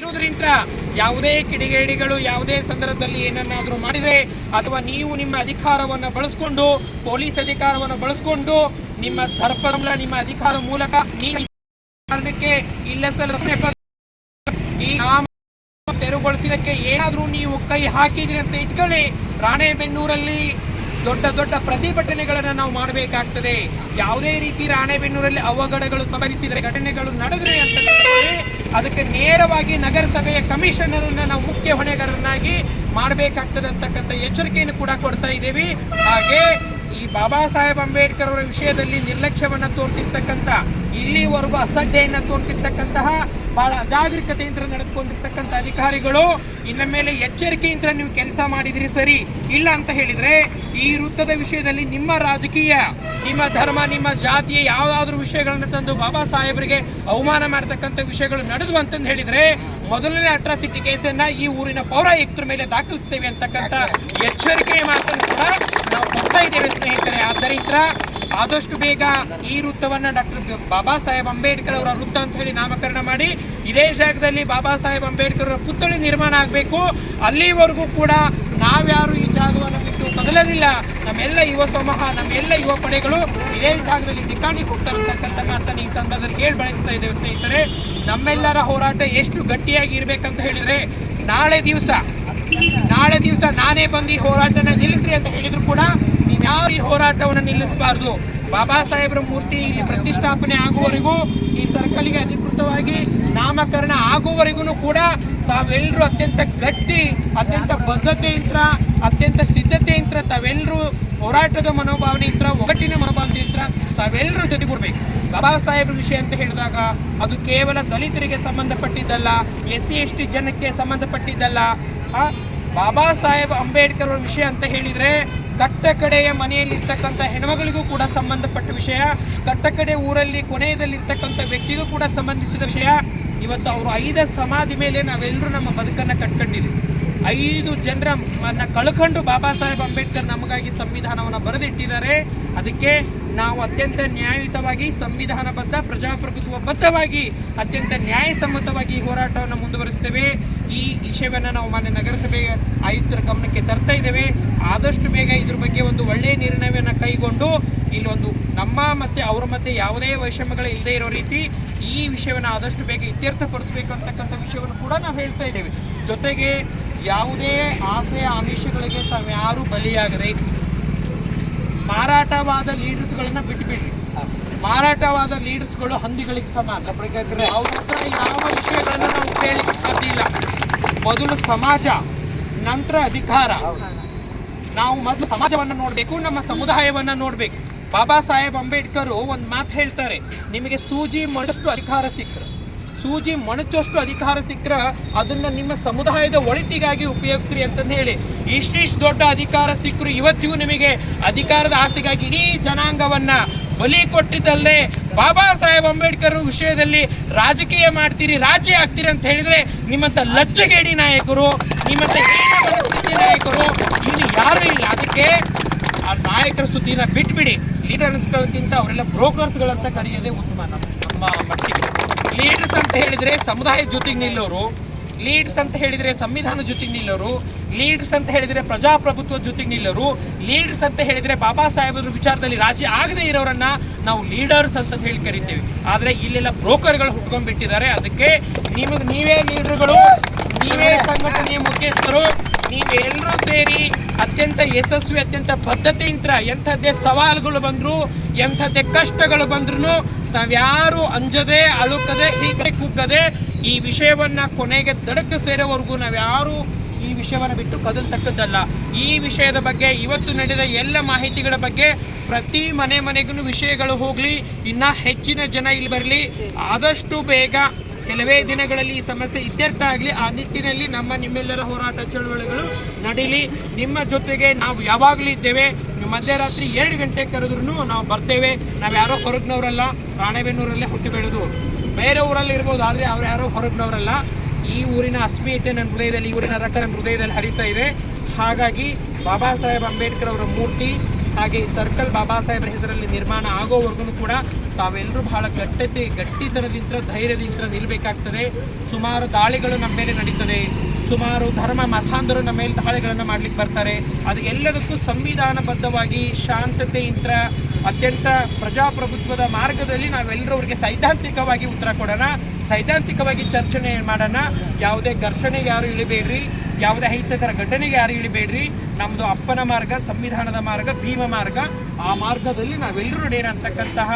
ಇರುವುದರಿಂದ ಯಾವುದೇ ಕಿಡಿಗೇಡಿಗಳು ಯಾವುದೇ ಸಂದರ್ಭದಲ್ಲಿ ಏನನ್ನಾದರೂ ಮಾಡಿದರೆ ಅಥವಾ ನೀವು ನಿಮ್ಮ ಅಧಿಕಾರವನ್ನು ಬಳಸ್ಕೊಂಡು, ಪೊಲೀಸ್ ಅಧಿಕಾರವನ್ನು ಬಳಸ್ಕೊಂಡು ನಿಮ್ಮ ದರ್ಪಣಗಳ ನಿಮ್ಮ ಅಧಿಕಾರ ಮೂಲಕ ಕಾರಣಕ್ಕೆ ಇಲ್ಲ ಈ ತೆರವುಗೊಳಿಸಿದಕ್ಕೆ ಏನಾದರೂ ನೀವು ಕೈ ಹಾಕಿದ್ರಿ ಅಂತ ಇಟ್ಕೊಳ್ಳಿ. ರಾಣೆಬೆನ್ನೂರಲ್ಲಿ ದೊಡ್ಡ ದೊಡ್ಡ ಪ್ರತಿಭಟನೆಗಳನ್ನು ನಾವು ಮಾಡಬೇಕಾಗ್ತದೆ. ಯಾವುದೇ ರೀತಿ ರಾಣೆಬೆನ್ನೂರಲ್ಲಿ ಅವಘಡಗಳು ಸಂಭವಿಸಿದರೆ ಘಟನೆಗಳು ನಡೆದ್ರೆ ಅಂತ ಅದಕ್ಕೆ ನೇರವಾಗಿ ನಗರಸಭೆಯ ಕಮಿಷನರನ್ನು ನಾವು ಮುಖ್ಯ ಹೊಣೆಗಾರರನ್ನಾಗಿ ಮಾಡಬೇಕಾಗ್ತದೆ ಅಂತಕ್ಕಂಥ ಎಚ್ಚರಿಕೆಯನ್ನು ಕೂಡ ಕೊಡ್ತಾ ಇದ್ದೀವಿ. ಹಾಗೆ ಈ ಬಾಬಾ ಸಾಹೇಬ್ ಅಂಬೇಡ್ಕರ್ ಅವರ ವಿಷಯದಲ್ಲಿ ನಿರ್ಲಕ್ಷ್ಯವನ್ನು ತೋರ್ತಿರ್ತಕ್ಕಂಥ ಇಲ್ಲಿವರೆಗೂ ಅಸಡ್ಡೆಯನ್ನ ತೋರ್ತಿರ್ತಕ್ಕಂತಹ ಬಹಳ ಅಜಾಗರೂಕತೆಯಿಂದ ನಡೆದುಕೊಂಡಿರ್ತಕ್ಕಂಥ ಅಧಿಕಾರಿಗಳು, ಇನ್ನ ಮೇಲೆ ಎಚ್ಚರಿಕೆಯಿಂದ ನೀವು ಕೆಲಸ ಮಾಡಿದಿರಿ ಸರಿ, ಇಲ್ಲ ಅಂತ ಹೇಳಿದ್ರೆ ಈ ವೃತ್ತದ ವಿಷಯದಲ್ಲಿ ನಿಮ್ಮ ರಾಜಕೀಯ, ನಿಮ್ಮ ಧರ್ಮ, ನಿಮ್ಮ ಜಾತಿಯ ಯಾವುದಾದ್ರೂ ವಿಷಯಗಳನ್ನು ತಂದು ಬಾಬಾ ಸಾಹೇಬರಿಗೆ ಅವಮಾನ ಮಾಡತಕ್ಕಂಥ ವಿಷಯಗಳು ನಡೆದು ಅಂತಂದು ಹೇಳಿದ್ರೆ ಮೊದಲನೇ ಅಟ್ರಾಸಿಟಿ ಕೇಸನ್ನು ಈ ಊರಿನ ಪೌರಾಯುಕ್ತರ ಮೇಲೆ ದಾಖಲಿಸ್ತೇವೆ ಅಂತಕ್ಕಂಥ ಎಚ್ಚರಿಕೆಯ ಮಾತನ್ನು ನಾವು ಕೊಡ್ತಾ ಇದ್ದೇವೆ ಸ್ನೇಹಿತರೆ. ಆದ್ದರಿಂದ ಆದಷ್ಟು ಬೇಗ ಈ ವೃತ್ತವನ್ನ ಡಾಕ್ಟರ್ ಬಾಬಾ ಸಾಹೇಬ್ ಅಂಬೇಡ್ಕರ್ ಅವರ ವೃತ್ತ ಅಂತ ಹೇಳಿ ನಾಮಕರಣ ಮಾಡಿ, ಇದೇ ಜಾಗದಲ್ಲಿ ಬಾಬಾ ಸಾಹೇಬ್ ಅಂಬೇಡ್ಕರ್ ಅವರ ಪುತ್ಥಳಿ ನಿರ್ಮಾಣ ಆಗಬೇಕು. ಅಲ್ಲಿವರೆಗೂ ಕೂಡ ನಾವ್ಯಾರು ಈ ಜಾಗವನ್ನು ಬಿಟ್ಟು ಕದಲಲಿಲ್ಲ, ನಮ್ಮೆಲ್ಲ ಯುವ ಸಮೂಹ, ನಮ್ಮೆಲ್ಲ ಯುವ ಪಡೆಗಳು ಇದೇ ಜಾಗದಲ್ಲಿ ದಿಕ್ಕಾಣಿ ಹೋಗ್ತಾರತಕ್ಕಂಥ ಮಾತನ್ನು ಈ ಸಂದರ್ಭದಲ್ಲಿ ಹೇಳಿ ಬಳಸ್ತಾ ಇದ್ದೇವೆ ಸ್ನೇಹಿತರೆ. ನಮ್ಮೆಲ್ಲರ ಹೋರಾಟ ಎಷ್ಟು ಗಟ್ಟಿಯಾಗಿ ಇರಬೇಕಂತ ಹೇಳಿದರೆ, ನಾಳೆ ದಿವಸ ನಾಳೆ ದಿವಸ ನಾನೇ ಬಂದು ಹೋರಾಟನ ನಿಲ್ಲಿಸ್ರಿ ಅಂತ ಹೇಳಿದ್ರು ಕೂಡ ಯಾವ ಈ ಹೋರಾಟವನ್ನು ನಿಲ್ಲಿಸಬಾರ್ದು? ಬಾಬಾ ಸಾಹೇಬ್ರ ಮೂರ್ತಿ ಇಲ್ಲಿ ಪ್ರತಿಷ್ಠಾಪನೆ ಆಗುವವರೆಗೂ ಈ ಸರ್ಕಲ್ಗೆ ಅಧಿಕೃತವಾಗಿ ನಾಮಕರಣ ಆಗುವವರೆಗೂ ಕೂಡ ತಾವೆಲ್ಲರೂ ಅತ್ಯಂತ ಗಟ್ಟಿ, ಅತ್ಯಂತ ಬದ್ಧತೆಯಿಂದ, ಅತ್ಯಂತ ಸಿದ್ಧತೆಯಿಂದ ತಾವೆಲ್ಲರೂ ಹೋರಾಟದ ಮನೋಭಾವನೆಯಿಂದ, ಒಗ್ಗಟ್ಟಿನ ಮನೋಭಾವನೆಯಿಂದ ತಾವೆಲ್ಲರೂ ಜೊತೆಗೂಡಬೇಕು. ಬಾಬಾ ಸಾಹೇಬ್ರ ವಿಷಯ ಅಂತ ಹೇಳಿದಾಗ ಅದು ಕೇವಲ ದಲಿತರಿಗೆ ಸಂಬಂಧಪಟ್ಟಿದ್ದಲ್ಲ ಎಸ್ ಸಿ ಎಸ್ ಟಿ ಜನಕ್ಕೆ ಸಂಬಂಧಪಟ್ಟಿದ್ದಲ್ಲ. ಬಾಬಾ ಸಾಹೇಬ್ ಅಂಬೇಡ್ಕರ್ ಅವರ ವಿಷಯ ಅಂತ ಹೇಳಿದ್ರೆ ಕಟ್ಟ ಕಡೆಯ ಮನೆಯಲ್ಲಿ ಇರ್ತಕ್ಕಂಥ ಹೆಣ್ಮಗಳಿಗೂ ಕೂಡ ಸಂಬಂಧಪಟ್ಟ ವಿಷಯ. ಕಟ್ಟ ಕಡೆ ಊರಲ್ಲಿ ಕೊನೆಯದಲ್ಲಿ ಇರ್ತಕ್ಕಂಥ ವ್ಯಕ್ತಿಗೂ ಕೂಡ ಸಂಬಂಧಿಸಿದ ವಿಷಯ. ಇವತ್ತು ಅವರು ಐದ ಸಮಾಧಿ ಮೇಲೆ ನಾವೆಲ್ಲರೂ ನಮ್ಮ ಬದುಕನ್ನು ಕಟ್ಕೊಂಡಿದ್ದೀವಿ. ಐದು ಜನರನ್ನ ಕಳ್ಕೊಂಡು ಬಾಬಾ ಸಾಹೇಬ್ ಅಂಬೇಡ್ಕರ್ ನಮಗಾಗಿ ಸಂವಿಧಾನವನ್ನು ಬರೆದಿಟ್ಟಿದ್ದಾರೆ. ಅದಕ್ಕೆ ನಾವು ಅತ್ಯಂತ ನ್ಯಾಯಯುತವಾಗಿ ಸಂವಿಧಾನಬದ್ಧ ಪ್ರಜಾಪ್ರಭುತ್ವಬದ್ಧವಾಗಿ ಅತ್ಯಂತ ನ್ಯಾಯಸಮ್ಮತವಾಗಿ ಹೋರಾಟವನ್ನು ಮುಂದುವರಿಸ್ತೇವೆ. ಈ ವಿಷಯವನ್ನು ನಾವು ಮಾನ್ಯ ನಗರಸಭೆ ಆಯುಕ್ತರ ಗಮನಕ್ಕೆ ತರ್ತಾ ಇದ್ದೇವೆ. ಆದಷ್ಟು ಬೇಗ ಇದ್ರ ಬಗ್ಗೆ ಒಂದು ಒಳ್ಳೆಯ ನಿರ್ಣಯವನ್ನು ಕೈಗೊಂಡು ಇಲ್ಲೊಂದು ನಮ್ಮ ಮತ್ತು ಅವರ ಮಧ್ಯೆ ಯಾವುದೇ ವೈಷಮ್ಯಗಳು ಇಲ್ಲದೇ ಇರೋ ರೀತಿ ಈ ವಿಷಯವನ್ನು ಆದಷ್ಟು ಬೇಗ ಇತ್ಯರ್ಥಪಡಿಸಬೇಕು ಅಂತಕ್ಕಂಥ ವಿಷಯವನ್ನು ಕೂಡ ನಾವು ಹೇಳ್ತಾ ಇದ್ದೇವೆ. ಜೊತೆಗೆ ಯಾವುದೇ ಆಸೆ ಆಮಿಷಗಳಿಗೆ ತಾವ್ಯಾರೂ ಬಲಿಯಾಗದೆ ಮಾರಾಟವಾದ ಲೀಡರ್ಸ್ಗಳನ್ನು ಬಿಟ್ಟುಬಿಡ್ರಿ ಮಾರಾಟವಾದ ಲೀಡರ್ಸ್ಗಳು ಹಂದಿಗಳಿಗೆ ಸಮಾನ ಅವ್ರ ಹತ್ರ ಯಾವ ವಿಷಯಗಳನ್ನು ನಾವು ಮೊದಲು ಸಮಾಜ ನಂತರ ಅಧಿಕಾರ. ನಾವು ಮೊದಲು ಸಮಾಜವನ್ನು ನೋಡಬೇಕು ನಮ್ಮ ಸಮುದಾಯವನ್ನು ನೋಡಬೇಕು. ಬಾಬಾ ಸಾಹೇಬ್ ಅಂಬೇಡ್ಕರ್ ಒಂದು ಮಾತು ಹೇಳ್ತಾರೆ ನಿಮಗೆ ಸೂಜಿ ಮಣಷ್ಟು ಅಧಿಕಾರ ಸಿಕ್ಕರು. ಸೂಜಿ ಮಣಚಷ್ಟು ಅಧಿಕಾರ ಸಿಕ್ಕರೆ ಅದನ್ನ ನಿಮ್ಮ ಸಮುದಾಯದ ಒಳಿತಿಗಾಗಿ ಉಪಯೋಗಿಸ್ರಿ ಅಂತಂದು ಹೇಳಿ. ಇಷ್ಟಿಷ್ಟು ದೊಡ್ಡ ಅಧಿಕಾರ ಸಿಕ್ಕರು ಇವತ್ತಿಗೂ ನಿಮಗೆ ಅಧಿಕಾರದ ಆಸೆಗಾಗಿ ಇಡೀ ಜನಾಂಗವನ್ನ ಬಲಿ ಕೊಟ್ಟಿದ್ದಲ್ಲೇ ಬಾಬಾ ಸಾಹೇಬ್ ಅಂಬೇಡ್ಕರ್ ವಿಷಯದಲ್ಲಿ ರಾಜಕೀಯ ಮಾಡ್ತೀರಿ, ರಾಜಿ ಆಗ್ತೀರಿ ಅಂತ ಹೇಳಿದ್ರೆ ನಿಮ್ಮಂತ ಲಜ್ಜಗೇಡಿ ನಾಯಕರು, ನಿಮ್ಮಂತ ಹೀನ ಮನಸ್ಥಿತಿ ನಾಯಕರು ಇಲ್ಲಿ ಯಾರು ಇಲ್ಲ. ಅದಕ್ಕೆ ಆ ನಾಯಕರ ಸುದ್ದಿನ ಬಿಟ್ಬಿಡಿ. ಲೀಡರ್ಸ್ಗಳಕ್ಕಿಂತ ಅವರೆಲ್ಲ ಬ್ರೋಕರ್ಸ್ಗಳಂತ ಕರೆಯೋದೇ ಉತ್ತಮ ನಮ್ಮ ನಮ್ಮ ಮಟ್ಟಿಗೆ. ಲೀಡರ್ಸ್ ಅಂತ ಹೇಳಿದ್ರೆ ಸಮುದಾಯದ ಜೊತೆಗೆ ನಿಲ್ಲೋರು. ಲೀಡ್ಸ್ ಅಂತ ಹೇಳಿದ್ರೆ ಸಂವಿಧಾನ ಜೊತೆಗೆ ನಿಲ್ಲರು, ಲೀಡ್ಸ್ ಅಂತ ಹೇಳಿದ್ರೆ ಪ್ರಜಾಪ್ರಭುತ್ವ ಜೊತೆಗೆ ನಿಲ್ಲೋರು, ಲೀಡ್ಸ್ ಅಂತ ಹೇಳಿದ್ರೆ ಬಾಬಾ ಸಾಹೇಬರ ವಿಚಾರದಲ್ಲಿ ರಾಜಿ ಆಗದೆ ಇರೋರನ್ನ ನಾವು ಲೀಡರ್ಸ್ ಅಂತ ಹೇಳಿ ಕರಿತೇವೆ. ಆದರೆ ಇಲ್ಲೆಲ್ಲ ಬ್ರೋಕರ್ಗಳು ಹುಟ್ಕೊಂಡ್ಬಿಟ್ಟಿದ್ದಾರೆ. ಅದಕ್ಕೆ ನಿಮಗೆ ನೀವೇ ಲೀಡರ್ಗಳು, ನೀವೇ ಸಂಘಟನೆಯ ಮುಖ್ಯಸ್ಥರು ನೀವೆಲ್ಲರೂ ಸೇರಿ ಅತ್ಯಂತ ಯಶಸ್ವಿ, ಅತ್ಯಂತ ಬದ್ಧತೆಯಿಂದ ಎಂಥದ್ದೇ ಸವಾಲುಗಳು ಬಂದ್ರು, ಎಂಥದ್ದೇ ಕಷ್ಟಗಳು ಬಂದ್ರು ತಾವ್ಯಾರು ಅಂಜದೆ, ಅಳುಕದೆ, ಹೀಗೆ ಕುಗ್ಗದೆ ಈ ವಿಷಯವನ್ನು ಕೊನೆಗೆ ದಡಕ್ಕೆ ಸೇರೋವರೆಗೂ ನಾವ್ಯಾರು ಈ ವಿಷಯವನ್ನು ಬಿಟ್ಟು ಕದಲ್ತಕ್ಕದ್ದಲ್ಲ ಈ ವಿಷಯದ ಬಗ್ಗೆ ಇವತ್ತು ನಡೆದ ಎಲ್ಲ ಮಾಹಿತಿಗಳ ಬಗ್ಗೆ ಪ್ರತಿ ಮನೆ ಮನೆಗೂ ವಿಷಯಗಳು ಹೋಗಲಿ, ಇನ್ನೂ ಹೆಚ್ಚಿನ ಜನ ಇಲ್ಲಿ ಬರಲಿ. ಆದಷ್ಟು ಬೇಗ ಕೆಲವೇ ದಿನಗಳಲ್ಲಿ ಈ ಸಮಸ್ಯೆ ಇತ್ಯರ್ಥ ಆಗಲಿ, ಆ ನಿಟ್ಟಿನಲ್ಲಿ ನಮ್ಮ ನಿಮ್ಮೆಲ್ಲರ ಹೋರಾಟ ಚಳುವಳಿಗಳು ನಡೀಲಿ. ನಿಮ್ಮ ಜೊತೆಗೆ ನಾವು ಯಾವಾಗಲೂ ಇದ್ದೇವೆ. ಮಧ್ಯರಾತ್ರಿ ಎರಡು ಗಂಟೆ ಕರೆದ್ರೂ ನಾವು ಬರ್ತೇವೆ. ನಾವು ಯಾರೋ ಹೊರಗಿನವರಲ್ಲ, ರಾಣೆಬೆನ್ನೂರಲ್ಲೇ ಹುಟ್ಟಿ ಬೆಳೆದವರು ಬೇರೆ ಊರಲ್ಲಿ ಇರ್ಬೋದು, ಆದರೆ ಅವ್ರು ಯಾರೋ ಹೊರಗಿನವರಲ್ಲ. ಈ ಊರಿನ ಅಸ್ಮಿತೆ ನನ್ನ ಹೃದಯದಲ್ಲಿ ಊರಿನ ರಕ್ತ ನನ್ನ ಹೃದಯದಲ್ಲಿ ಹರಿತಾ ಇದೆ. ಹಾಗಾಗಿ ಬಾಬಾ ಸಾಹೇಬ್ ಅಂಬೇಡ್ಕರ್ ಅವರ ಮೂರ್ತಿ, ಹಾಗೆ ಸರ್ಕಲ್ ಬಾಬಾ ಸಾಹೇಬ್ರ ಹೆಸರಲ್ಲಿ ನಿರ್ಮಾಣ ಆಗೋವರೆಗೂ ಕೂಡ ತಾವೆಲ್ಲರೂ ಬಹಳ ಗಟ್ಟತೆ, ಗಟ್ಟಿತನದಿಂದ, ಧೈರ್ಯದಿಂದ ನಿಲ್ಲಬೇಕಾಗ್ತದೆ ಸುಮಾರು ದಾಳಿಗಳು ನಮ್ಮ ಮೇಲೆ ನಡೀತದೆ. ಸುಮಾರು ಧರ್ಮ ಮತಾಂಧರು ನಮ್ಮ ಮೇಲೆ ದಾಳಿಗಳನ್ನು ಮಾಡ್ಲಿಕ್ಕೆ ಬರ್ತಾರೆ. ಅದು ಎಲ್ಲದಕ್ಕೂ ಸಂವಿಧಾನಬದ್ಧವಾಗಿ ಶಾಂತತೆಯಿಂದ ಅತ್ಯಂತ ಪ್ರಜಾಪ್ರಭುತ್ವದ ಮಾರ್ಗದಲ್ಲಿ ನಾವೆಲ್ಲರೂ ಅವ್ರಿಗೆ ಸೈದ್ಧಾಂತಿಕವಾಗಿ ಉತ್ತರ ಕೊಡೋಣ, ಸೈದ್ಧಾಂತಿಕವಾಗಿ ಚರ್ಚೆ ಮಾಡೋಣ. ಯಾವುದೇ ಘರ್ಷಣೆಗೆ ಯಾರು ಇಳಿಬೇಡ್ರಿ, ಯಾವುದೇ ಅಹಿತಕರ ಘಟನೆಗೆ ಯಾರು ಇಳಿಬೇಡ್ರಿ. ನಮ್ಮದು ಅಪ್ಪನ ಮಾರ್ಗ, ಸಂವಿಧಾನದ ಮಾರ್ಗ, ಭೀಮ ಮಾರ್ಗ. ಆ ಮಾರ್ಗದಲ್ಲಿ ನಾವೆಲ್ಲರೂ ನಡೆಯೋಣ ಅಂತಕ್ಕಂತಹ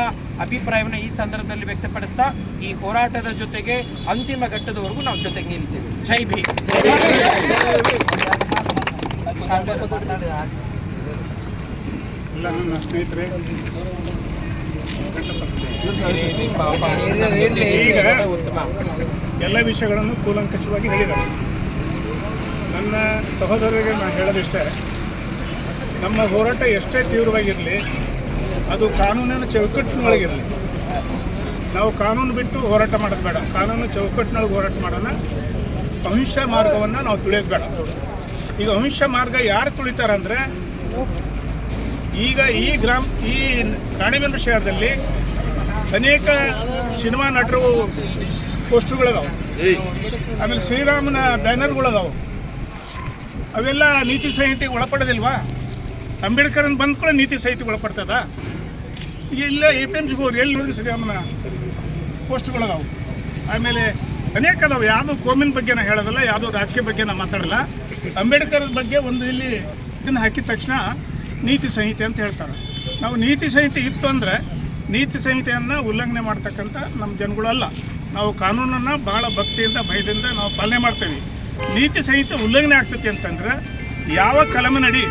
ಅಭಿಪ್ರಾಯವನ್ನು ಈ ಸಂದರ್ಭದಲ್ಲಿ ವ್ಯಕ್ತಪಡಿಸ್ತಾ, ಈ ಹೋರಾಟದ ಜೊತೆಗೆ ಅಂತಿಮ ಘಟ್ಟದವರೆಗೂ ನಾವು ಜೊತೆಗೆ ನಿಲ್ತೇವೆ. ಜೈ ಭೀಮ್. ಎಲ್ಲ ನನ್ನ ಸ್ನೇಹಿತರೆ. ಈಗ ಎಲ್ಲ ವಿಷಯಗಳನ್ನು ಕೂಲಂಕಷವಾಗಿ ಹೇಳಿದ್ದಾರೆ. ನನ್ನ ಸಹೋದರರಿಗೆ ನಾನು ಹೇಳೋದಿಷ್ಟೇ, ನಮ್ಮ ಹೋರಾಟ ಎಷ್ಟೇ ತೀವ್ರವಾಗಿರಲಿ, ಅದು ಕಾನೂನಿನ ಚೌಕಟ್ಟಿನೊಳಗಿರಲಿ. ನಾವು ಕಾನೂನು ಬಿಟ್ಟು ಹೋರಾಟ ಮಾಡೋದು ಬೇಡ. ಕಾನೂನು ಚೌಕಟ್ಟಿನೊಳಗೆ ಹೋರಾಟ ಮಾಡೋಣ. ಅಹಿಂಸಾ ಮಾರ್ಗವನ್ನು ನಾವು ತುಳಿಯೋದು ಬೇಡ. ಈಗ ಅಹಿಂಸಾ ಮಾರ್ಗ ಯಾರು ತುಳಿತಾರಂದ್ರೆ ಈಗ ಈ ಗ್ರಾಮ, ಈ ರಾಣಿಬೆನ್ನೂರು ಶಹರದಲ್ಲಿ ಅನೇಕ ಸಿನಿಮಾ ನಟರು ಪೋಸ್ಟರ್ಗಳದಾವೆ. ಆಮೇಲೆ ಶ್ರೀರಾಮನ ಬ್ಯಾನರ್ಗಳದಾವೆ. ಅವೆಲ್ಲ ನೀತಿ ಸಂಹಿತೆಗೆ ಒಳಪಡೋದಿಲ್ವಾ? ಅಂಬೇಡ್ಕರನ್ ಬಂದ ಕೂಡ ನೀತಿ ಸಂಹಿತೆಗೆ ಒಳಪಡ್ತದ? ಈಗ ಇಲ್ಲ ಎ ಪಿ ಎಂ ಸಿಗೆ ಹೋಗಿ ಎಲ್ಲಿ ನೋಡಿದ್ರೆ ಶ್ರೀರಾಮನ ಪೋಸ್ಟ್ಗಳದಾವು ಆಮೇಲೆ ಅನೇಕ ಅದಾವೆ. ಯಾವುದು ಕೋಮಿನ ಬಗ್ಗೆ ನಾನು ಹೇಳೋದಲ್ಲ, ಯಾವುದೋ ರಾಜಕೀಯ ಬಗ್ಗೆ ನಾನು ಮಾತಾಡಲ್ಲ. ಅಂಬೇಡ್ಕರ್ ಬಗ್ಗೆ ಒಂದು ಇಲ್ಲಿ ಇದನ್ನು ಹಾಕಿದ ತಕ್ಷಣ ನೀತಿ ಸಂಹಿತೆ ಅಂತ ಹೇಳ್ತಾರೆ. ನಾವು ನೀತಿ ಸಂಹಿತೆ ಇತ್ತು ಅಂದರೆ ನೀತಿ ಸಂಹಿತೆಯನ್ನು ಉಲ್ಲಂಘನೆ ಮಾಡ್ತಕ್ಕಂಥ ನಮ್ಮ ಜನಗಳಲ್ಲ ನಾವು ಕಾನೂನನ್ನು ಭಾಳ ಭಕ್ತಿಯಿಂದ, ಭಯದಿಂದ ನಾವು ಪಾಲನೆ ಮಾಡ್ತೇವೆ. ನೀತಿ ಸಂಹಿತೆ ಉಲ್ಲಂಘನೆ ಆಗ್ತೈತಿ ಅಂತಂದ್ರೆ ಯಾವ ಕಲಮಿನಡಿ